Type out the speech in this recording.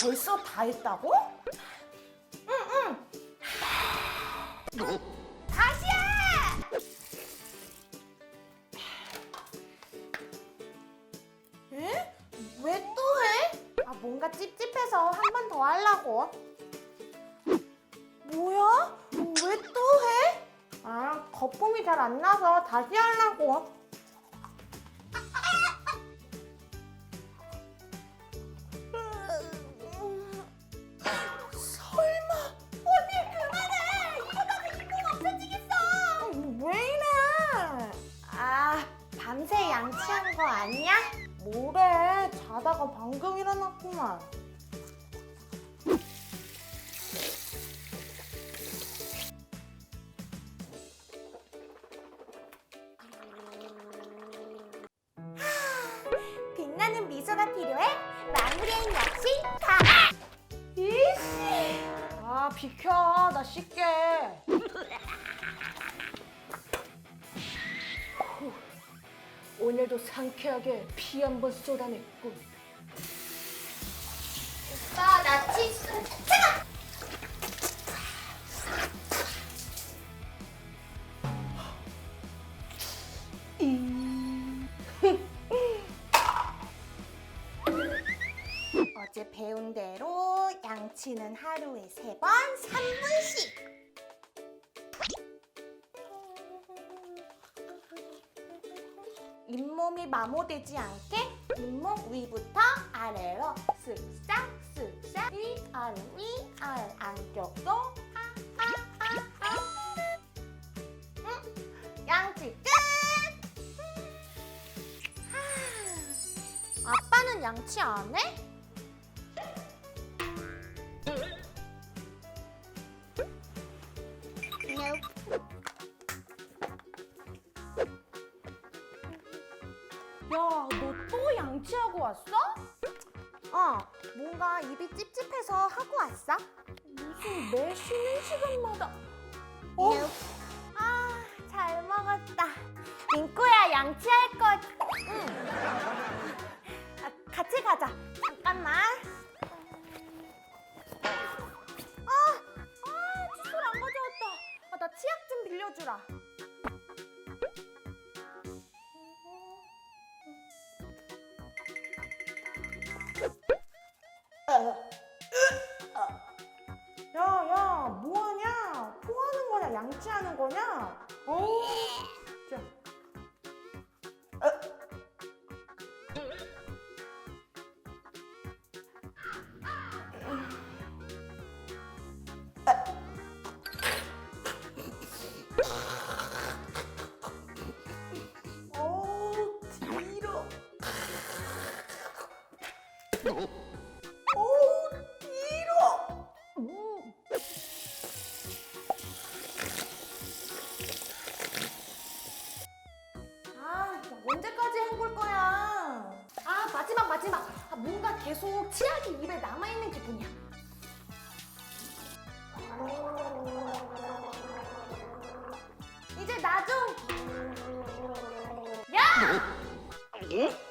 벌써 다 했다고? 응응. 다시야! 에? 왜 또 해? 아 뭔가 찝찝해서 한 번 더 하려고. 거품이 잘 안 나서 다시 하려고. 설마. 언니 그만해. 이러다가 이몸 없어지겠어. 왜 이래? 아 밤새 양치한 거 아니야? 뭐래? 자다가 방금 일어났구만 미소가 필요해? 마무리엔 역시 다 이씨 아 비켜. 나 씻게. 후, 오늘도 상쾌하게 피 한 번 쏟아냈군 오빠 나 치수 어제 배운 대로 양치는 하루에 세 번 3분씩. 잇몸이 마모되지 않게 잇몸 위부터 아래로 쓱싹 쓱싹 위 아래 위 아래 안쪽도 응, 양치 끝! 하, 아빠는 양치 안 해? 야, 너 또 양치하고 왔어? 어, 뭔가 입이 찝찝해서 하고 왔어. 무슨 매 쉬는 시간마다. 어? 아, 잘 먹었다. 민코야, 양치할 거. 응. 아, 같이 가자. 잠깐만. 아, 아, 칫솔 안 가져왔다. 아, 나 치약 좀 빌려주라. 양치하는 거냐? 어? 자. 어, 뒤로. 오, 계속 치약이 입에 남아있는 기분이야. 이제 나 좀. 야!